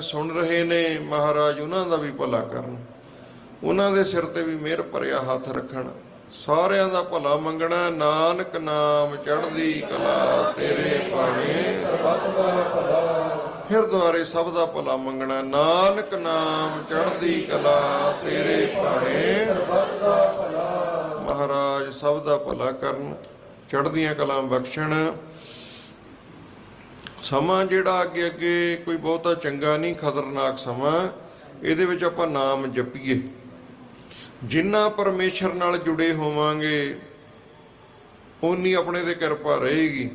ਸੁਣ ਰਹੇ ਨੇ ਮਹਾਰਾਜ, ਉਹਨਾਂ ਦਾ ਵੀ ਭਲਾ ਕਰਨ। ਉਹਨਾਂ ਦੇ ਸਿਰ ਤੇ ਵੀ ਮਿਹਰ ਭਰਿਆ ਹੱਥ ਰੱਖਣ। ਸਾਰਿਆਂ ਦਾ ਭਲਾ ਮੰਗਣਾ, ਨਾਨਕ ਨਾਮ ਚੜ੍ਹਦੀ ਕਲਾ ਤੇਰੇ ਭਾਣੇ। ਫਿਰ ਦੁਆਰੇ ਸਭ ਦਾ ਭਲਾ ਮੰਗਣਾ, ਨਾਨਕ ਨਾਮ ਚੜ੍ਹਦੀ ਕਲਾ ਤੇਰੇ ਭਾਣੇ। ਮਹਾਰਾਜ ਸਭ ਦਾ ਭਲਾ ਕਰਨ, ਚੜ੍ਹਦੀਆਂ ਕਲਾਂ ਬਖਸ਼ਣ। ਸਮਾਂ ਜਿਹੜਾ ਅੱਗੇ ਅੱਗੇ ਕੋਈ ਬਹੁਤਾ ਚੰਗਾ ਨਹੀਂ, ਖਤਰਨਾਕ ਸਮਾਂ, ਇਹਦੇ ਵਿੱਚ ਆਪਾਂ ਨਾਮ ਜਪੀਏ। ਜਿੰਨਾ ਪਰਮੇਸ਼ਰ ਨਾਲ ਜੁੜੇ ਹੋਵਾਂਗੇ ਉਨੀ ਆਪਣੇ ਤੇ ਕਿਰਪਾ ਰਹੇਗੀ।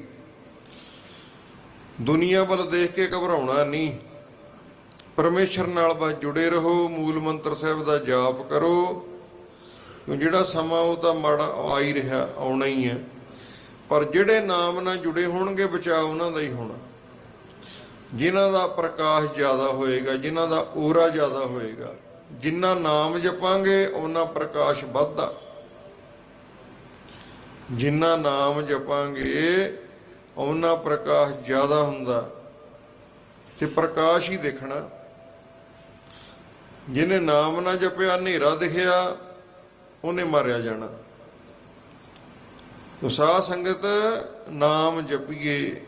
ਦੁਨੀਆ ਵੱਲ ਦੇਖ ਕੇ ਘਬਰਾਉਣਾ ਨਹੀਂ। ਪਰਮੇਸ਼ਰ ਨਾਲ ਬਸ ਜੁੜੇ ਰਹੋ, ਮੂਲ ਮੰਤਰ ਸਾਹਿਬ ਦਾ ਜਾਪ ਕਰੋ। ਜਿਹੜਾ ਸਮਾਂ ਉਹ ਤਾਂ ਮਾੜਾ ਆ ਹੀ ਰਿਹਾ, ਆਉਣਾ ਹੀ ਹੈ। ਪਰ ਜਿਹੜੇ ਨਾਮ ਨਾਲ ਜੁੜੇ ਹੋਣਗੇ, ਬਚਾਅ ਉਹਨਾਂ ਦਾ ਹੀ ਹੋਣਾ। ਜਿਨ੍ਹਾਂ ਦਾ ਪ੍ਰਕਾਸ਼ ਜ਼ਿਆਦਾ ਹੋਏਗਾ, ਜਿਨ੍ਹਾਂ ਦਾ ਓਰਾ ਜ਼ਿਆਦਾ ਹੋਏਗਾ ਜਿੰਨਾ ਨਾਮ ਜਪਾਂਗੇ, ਉਹਨਾਂ ਪ੍ਰਕਾਸ਼ ਵੱਧਦਾ। ਜਿੰਨਾ ਨਾਮ ਜਪਾਂਗੇ, ਉਹਨਾਂ ਪ੍ਰਕਾਸ਼ ਜ਼ਿਆਦਾ ਹੁੰਦਾ। ਤੇ ਪ੍ਰਕਾਸ਼ ਹੀ ਦੇਖਣਾ। ਜਿਹਨੇ ਨਾਮ ਨਾ ਜਪਿਆ, ਹਨੇਰਾ ਦਿਖਿਆ, ਉਹਨੇ ਮਾਰਿਆ ਜਾਣਾ। ਤੋ ਸਾਧ ਸੰਗਤ, ਨਾਮ ਜਪੀਏ।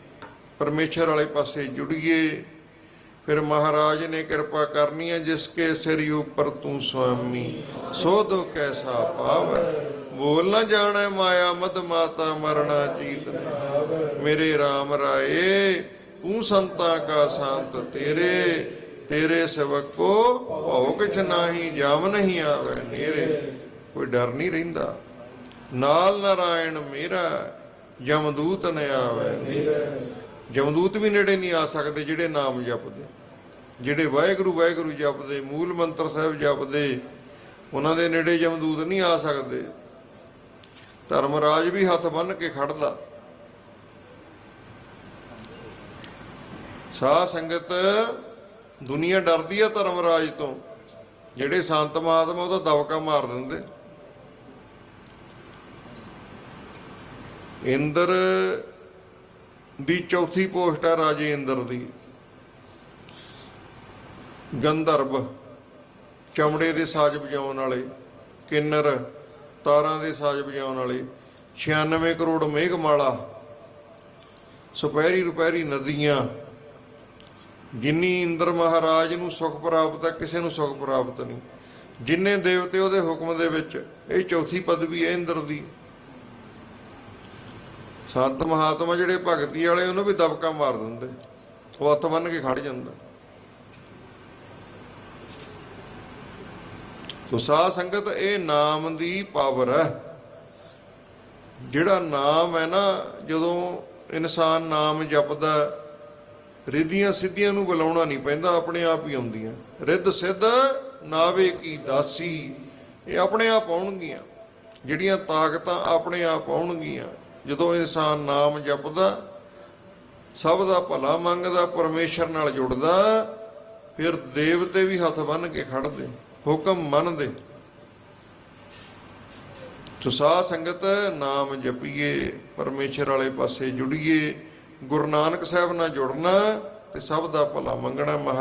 ਪਰਮੇਸ਼ਰ ਵਾਲੇ ਪਾਸੇ ਜੁੜੀਏ, ਫਿਰ ਮਹਾਰਾਜ ਨੇ ਕਿਰਪਾ ਕਰਨੀ ਹੈ ਜਿਸ ਕੇ ਸਿਰ ਉਪਰ ਤੂੰ ਸੁਆਮੀ। ਸੋ ਦੋ ਕੈਸਾ ਪਾਵੈ, ਬੋਲ ਨਾ ਜਾਣੈ ਮਾਇਆ, ਮਦ ਮਾਤਾ ਮਰਣਾ ਚੀਤ ਮੇਰੇ RAM ਰਾਏ, ਤੂੰ ਸੰਤਾਂ ਕਾ ਸੰਤ ਤੇਰੇ ਤੇਰੇ ਸੇਵਕ ਕੋ ਭਉ ਕਿਛ ਨਾਹੀ, ਜਾਮ ਨਹੀਂ ਆਵੇ ਨੇਰੇ। ਕੋਈ ਡਰ ਨਹੀਂ ਰਹਿੰਦਾ। ਨਾਲ ਨਾਰਾਇਣ ਮੇਰਾ, ਜਮਦੂਤ ਨ ਆਵੇ ਜਮਦੂਤ ਵੀ ਨੇੜੇ ਨਹੀਂ ਆ ਸਕਦੇ ਜਿਹੜੇ ਨਾਮ ਜਪਦੇ। ਜਿਹੜੇ ਵਾਹਿਗੁਰੂ ਵਾਹਿਗੁਰੂ ਜਪਦੇ, ਮੂਲ ਮੰਤਰ ਸਾਹਿਬ ਜਪਦੇ, ਉਹਨਾਂ ਦੇ ਨੇੜੇ ਜਮਦੂਤ ਨਹੀਂ ਆ ਸਕਦੇ। ਧਰਮਰਾਜ ਵੀ ਹੱਥ ਬੰਨ ਕੇ ਖੜਦਾ ਸਾਧ ਸੰਗਤ, ਦੁਨੀਆ ਡਰਦੀ ਆ ਧਰਮਰਾਜ ਤੋਂ। ਜਿਹੜੇ ਸੰਤ ਮਹਾਤਮਾ ਉਹਦਾ ਦਵਕਾ ਮਾਰ ਦਿੰਦੇ। ਇੰਦਰ ਦੀ ਚੌਥੀ ਪੋਸਟ ਹੈ ਰਾਜੇ ਇੰਦਰ ਦੀ। ਗੰਧਰਵ, ਚਮੜੇ ਦੇ ਸਾਜ਼ ਵਜਾਉਣ ਵਾਲੇ, ਕਿੰਨਰ, ਤਾਰਾਂ ਦੇ ਸਾਜ਼ ਵਜਾਉਣ ਵਾਲੇ 96 ਕਰੋੜ ਮੇਘਮਾਲਾ, ਸੁਪਹਿਰੀ ਰੁਪਹਿਰੀ ਨਦੀਆਂ, ਜਿਨੀ ਇੰਦਰ ਮਹਾਰਾਜ ਨੂੰ ਸੁਖ ਪ੍ਰਾਪਤ ਹੈ ਕਿਸੇ ਨੂੰ ਸੁਖ ਪ੍ਰਾਪਤ ਨਹੀਂ। ਜਿੰਨੇ ਦੇਵਤੇ ਉਹਦੇ ਹੁਕਮ ਦੇ ਵਿੱਚ, ਇਹ ਚੌਥੀ ਪਦਵੀ ਹੈ ਇੰਦਰ ਦੀ। ਸੰਤ ਮਹਾਤਮਾ ਜਿਹੜੇ ਭਗਤੀ ਵਾਲੇ, ਉਹਨੂੰ ਵੀ ਦਬਕਾ ਮਾਰ ਦਿੰਦੇ। ਉਹ ਹੱਥ ਬੰਨ ਕੇ ਖੜ ਜਾਂਦਾ। ਸੋ ਸਾਧ ਸੰਗਤ, ਇਹ ਨਾਮ ਦੀ ਪਾਵਰ ਹੈ। ਜਿਹੜਾ ਨਾਮ ਹੈ ਨਾ, ਜਦੋਂ ਇਨਸਾਨ ਨਾਮ ਜਪਦਾ ਰਿੱਧੀਆਂ ਸਿੱਧੀਆਂ ਨੂੰ ਬੁਲਾਉਣਾ ਨਹੀਂ ਪੈਂਦਾ, ਆਪਣੇ ਆਪ ਹੀ ਆਉਂਦੀਆਂ। ਰਿੱਧ ਸਿੱਧ ਨਾਵੇ ਕੀ ਦਾਸੀ, ਇਹ ਆਪਣੇ ਆਪ ਆਉਣਗੀਆਂ। ਜਿਹੜੀਆਂ ਤਾਕਤਾਂ ਆਪਣੇ ਆਪ ਆਉਣਗੀਆਂ। ਜਦੋਂ ਇਨਸਾਨ ਨਾਮ ਜਪਦਾ, ਸਭ ਦਾ ਭਲਾ ਮੰਗਦਾ, ਪਰਮੇਸ਼ਰ ਨਾਲ ਜੁੜਦਾ, ਫਿਰ ਦੇਵਤੇ ਵੀ ਹੱਥ ਬੰਨ ਕੇ ਖੜਦੇ ਹੁਕਮ ਮੰਨਦੇ। ਤੋ ਸਾਧ ਸੰਗਤ, ਨਾਮ ਜਪੀਏ, ਪਰਮੇਸ਼ਰ ਵਾਲੇ ਪਾਸੇ ਜੁੜੀਏ, ਗੁਰੂ ਨਾਨਕ ਸਾਹਿਬ ਨਾਲ ਜੁੜਨਾ ਤੇ ਸਭ ਦਾ ਭਲਾ ਮੰਗਣਾ ਮਹਾ